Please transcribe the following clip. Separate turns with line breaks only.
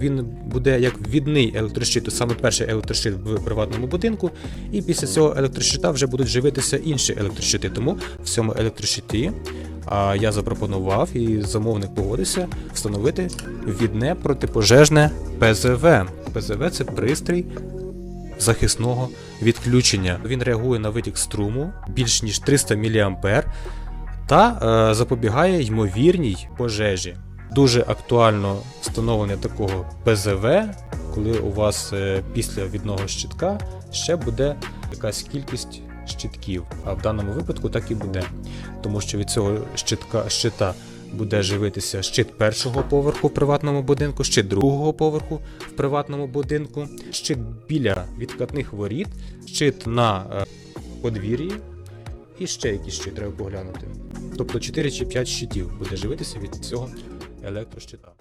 Він буде як ввідний електрощит, то саме перший електрощит в приватному будинку, і після цього електрощита вже будуть живитися інші електрощити. Тому в цьому електрощиті я запропонував і замовник погодився встановити ввідне протипожежне ПЗВ. ПЗВ це пристрій захисного відключення. Він реагує на витік струму більш ніж 300 мА та е, запобігає ймовірній пожежі. Дуже актуально встановлення такого ПЗВ, коли у вас е, після відного щитка ще буде якась кількість щитків. А в даному випадку так і буде. Тому що від цього щитка, щита буде живитися щит першого поверху в приватному будинку, щит другого поверху в приватному будинку, щит біля відкатних воріт, щит на е, подвір'ї і ще якісь щит треба поглянути. Тобто 4 чи 5 щитів буде живитися від цього Eletrostitão.